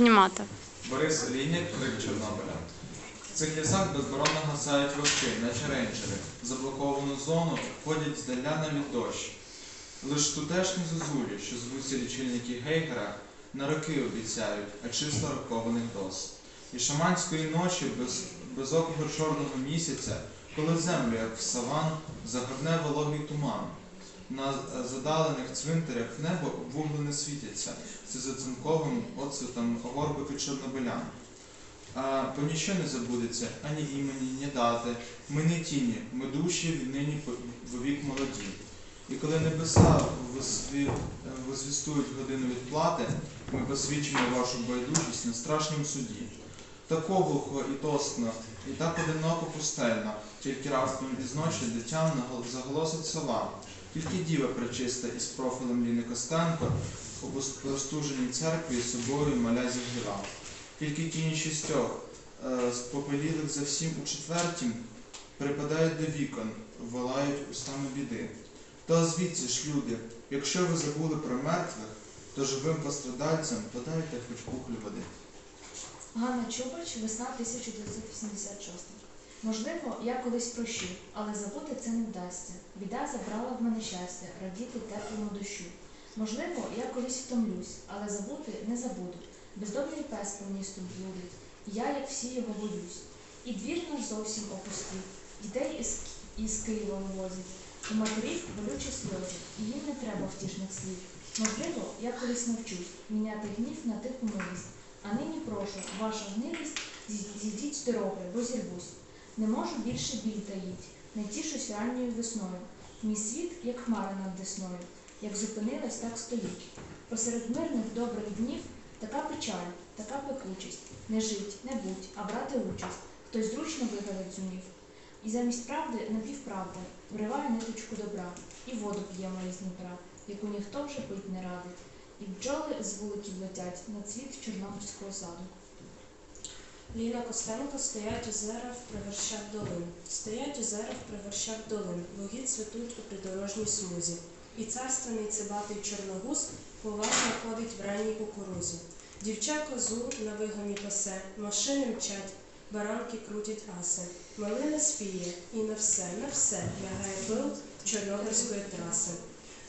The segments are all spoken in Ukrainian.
знімати. Борис Олійник, крик Чорнобиля. Цих лісах безборонно гасають вовки, наче рейнджери. В заблоковану зону ходять здаля навіть дощ. Лиш тутешні зозулі, що звуться лічильники Гейгера, на роки обіцяють, а чисто рокованих доз. І шаманської ночі без безокого чорного місяця, коли землю, як в саван, загорне вологий туман. На задалених цвинтарях в небо вугли світяться, це за цинковим оцвітом горби під чорнобилян. А по ніщо не забудеться ані імені, ні дати. Ми не тіні, ми душі віднині вовік молоді. І коли небеса возвістують годину відплати, ми посвідчимо вашу байдужість на страшнім суді. Так глухо і тоскно, і так одиноко пустельно, тільки раптом із ночі дитям заголосить сова. Тільки діва пречиста із профілем Ліни Костенко у простуженій церкві собою маля зігріва. Тільки тіні шістьох, е, спопелілих за всім у четвертім, припадають до вікон, волають устами біди. То звідси ж, люди, якщо ви забули про мертвих, то живим пострадальцям подайте хоч кухлю води. Ганна Чубач, весна 1986. Можливо, я колись прощу, але забути це не вдасться. Біда забрала в мене щастя, радіти теплому дощу. Можливо, я колись втомлюсь, але забути не забуду. Бездомний пес по місту блудить, я, як всі, його боюсь. І двір наш зовсім опустив, дітей із, із Києва вивозять, у матерів болючі сльози, і їм не треба втішних слів. Можливо, я колись навчусь міняти гнів на тиху милість. А нині прошу, ваша гнилість, зійдіть з дороги, бо зірвусь. Не можу більше біль таїть, не тішусь ранньою весною. Мій світ, як хмара над десною, як зупинилась, так стоїть. Посеред мирних добрих днів така печаль, така пекучість. Не жить, не будь, а брати участь. Хтось зручно вигадать зумів. І замість правди напівправда вриває ниточку добра, і воду п'ємо із Дніпра, яку ніхто вже пить не радить. І бджоли з вуликів летять на цвіт Чорнобильського саду. Ліна Костенко стоять озера в привершах долин. Стоять озера в привершах долин, луги цвітуть у придорожній смузі. І царственний цибатий чорногуз поважно ходить в ранній кукурузі. Дівча козу на вигоні пасе, машини мчать, баранки крутять аси. Малина спіє, і на все, на все лягає пил Чорнобильської траси.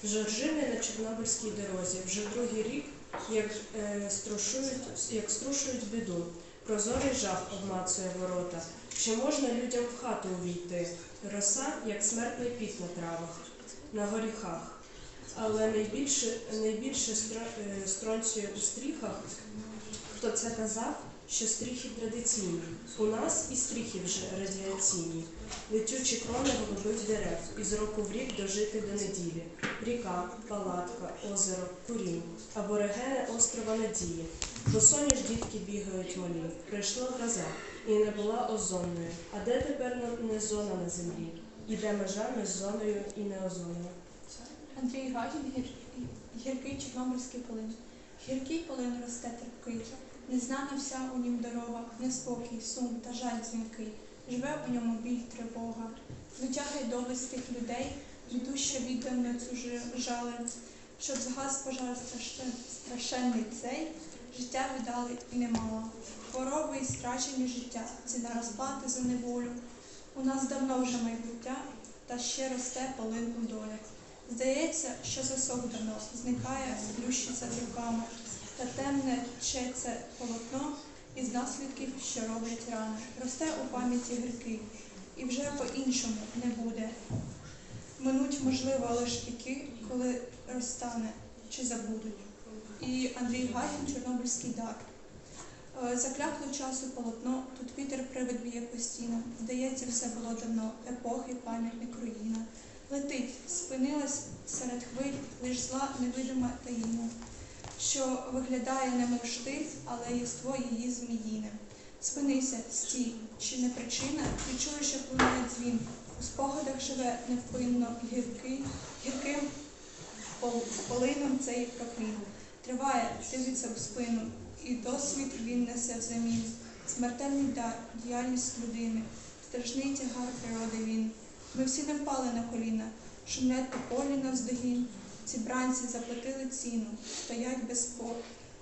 Жоржини на Чорнобильській дорозі вже другий рік, як, е, струшують, як струшують біду. Прозорий жах обмацує ворота. Чи можна людям в хату увійти? Роса, як смертний піт на травах, на горіхах. Але найбільше, найбільше е, у стріхах, хто це казав, що стріхи традиційні. У нас і стріхи вже радіаційні. Летючі крони голубих дерев, із року в рік дожити до неділі. Ріка, палатка, озеро, курінь, аборигени острова Надії. Бо соні ж дітки бігають малі. Прийшла гроза і не була озонною. А де тепер не зона на землі? І де межа між зоною і неозоною? Андрій Гагін гір... гіркий чорнобильський полин. Гіркий полин росте терпкий, незнана вся у нім дорога, неспокій, сум та жаль дзвінкий. Живе у ньому біль, тривога. Витягай довгих людей, йдуще віддано цю жали, щоб згас пожар страшенний цей, життя віддали і немало. Хвороби і страчені життя, ціна розплати за неволю. У нас давно вже майбуття, та ще росте полин у долі. Здається, що засох давно зникає, плющиться руками, та темне четься полотно із наслідків, що роблять рани. Росте у пам'яті гірки, і вже по-іншому не буде. Минуть, можливо, лише віки, коли розтане чи забудуть. І Андрій Гагін, Чорнобильський дар. Е, Заклякло часу полотно, тут вітер привид б'є постійно. Здається, все було давно, епохи, пам'ятник руїна. Летить, спинилась серед хвиль, лиш зла невидима таїна, що виглядає немов штиль, але єство її зміїне. Спинися, стій, чи не причина, ти чуєш, як лунає дзвін. У спогадах живе невпинно гіркий, гірким пол- полином цей проклін. Триває, дивиться в спину, і досвід він несе взамін. Смертельний дар, діяльність людини, страшний тягар природи він. Ми всі не впали на коліна, шумлять по полі навздогін. Ці бранці заплатили ціну, стоять без, по,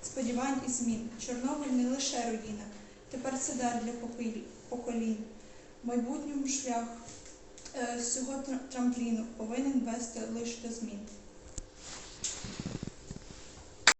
сподівань і змін. Чорнобиль не лише руїна, тепер це дар для поколінь. Майбутньому шлях е, з цього трампліну повинен вести лише до змін.